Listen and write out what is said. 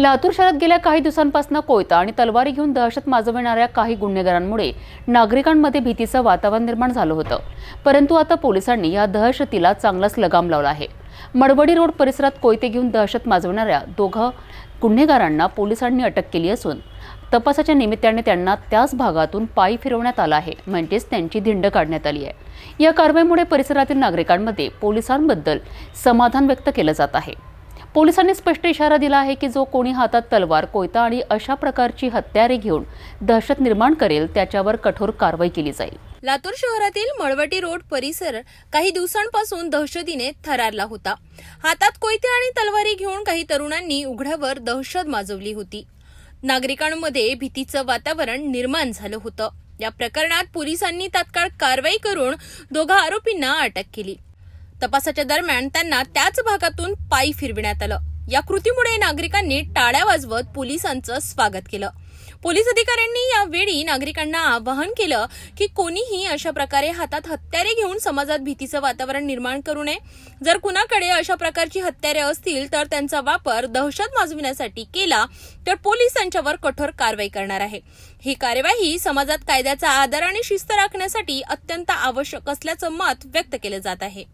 लातूर शहरात गेल्या काही दिवसांपासून कोयता आणि तलवारी घेऊन दहशत माजविणाऱ्या काही गुन्हेगारांमुळे नागरिकांमध्ये भीतीचं वातावरण निर्माण झालं होतं. परंतु आता पोलिसांनी या दहशतीला चांगलाच लगाम लावला आहे. मडवडी रोड परिसरात कोयते घेऊन दहशत माजवणाऱ्या दोघं गुन्हेगारांना पोलिसांनी अटक केली असून तपासाच्या निमित्ताने त्यांना त्याच भागातून पायी फिरवण्यात आला आहे. म्हणजेच त्यांची धिंड काढण्यात आली आहे. या कारवाईमुळे परिसरातील नागरिकांमध्ये पोलिसांबद्दल समाधान व्यक्त केलं जात आहे. पोलिसांनी स्पष्ट इशारा दिला आहे की जो कोणी हातात तलवार कोयता आणि अशा प्रकारची हत्यारे घेऊन दहशत निर्माण करेल त्याच्यावर कठोर कारवाई केली जाईल. लातूर शहरातील मळवटी रोड परिसर काही दिवसांपासून दहशतीने थरारला होता. हातात कोयते आणि तलवारी घेऊन काही तरुणांनी उघड्यावर दहशत माजवली होती. नागरिकांमध्ये भीतीचं वातावरण निर्माण झालं होतं. या प्रकरणात पोलिसांनी तात्काळ कारवाई करून दोघा आरोपींना अटक केली. तपासाच्या दरम्यान त्यांना त्याच भागातून पायी फिरविण्यात आलं. या कृतीमुळे नागरिकांनी टाळ्या वाजवत पोलिसांचं स्वागत केलं. पोलीस अधिकाऱ्यांनी यावेळी नागरिकांना आवाहन केलं की कोणीही अशा प्रकारे हातात हत्यारे घेऊन समाजात भीतीचं वातावरण निर्माण करू नये. जर कुणाकडे अशा प्रकारची हत्यारे असतील तर त्यांचा वापर दहशत माजविण्यासाठी केला तर पोलीस त्यांच्यावर कठोर कारवाई करणार आहे. ही कार्यवाही समाजात कायद्याचा आदर आणि शिस्त राखण्यासाठी अत्यंत आवश्यक असल्याचं मत व्यक्त केलं जात आहे.